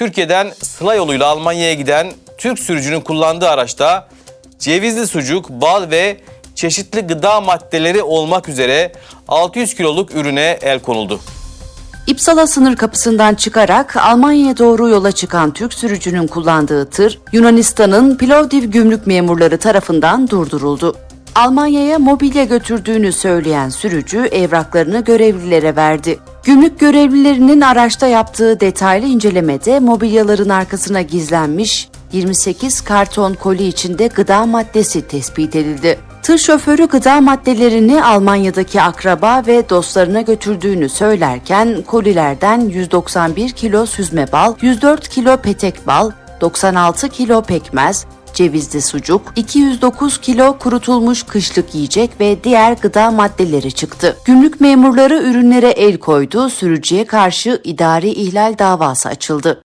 Türkiye'den sıla yoluyla Almanya'ya giden Türk sürücünün kullandığı araçta cevizli sucuk, bal ve çeşitli gıda maddeleri olmak üzere 600 kiloluk ürüne el konuldu. İpsala sınır kapısından çıkarak Almanya'ya doğru yola çıkan Türk sürücünün kullandığı tır, Yunanistan'ın Plovdiv gümrük memurları tarafından durduruldu. Almanya'ya mobilya götürdüğünü söyleyen sürücü evraklarını görevlilere verdi. Gümrük görevlilerinin araçta yaptığı detaylı incelemede mobilyaların arkasına gizlenmiş 28 karton koli içinde gıda maddesi tespit edildi. Tır şoförü gıda maddelerini Almanya'daki akraba ve dostlarına götürdüğünü söylerken kolilerden 191 kilo süzme bal, 104 kilo petek bal, 96 kilo pekmez, cevizli sucuk, 209 kilo kurutulmuş kışlık yiyecek ve diğer gıda maddeleri çıktı. Gümrük memurları ürünlere el koydu, sürücüye karşı idari ihlal davası açıldı.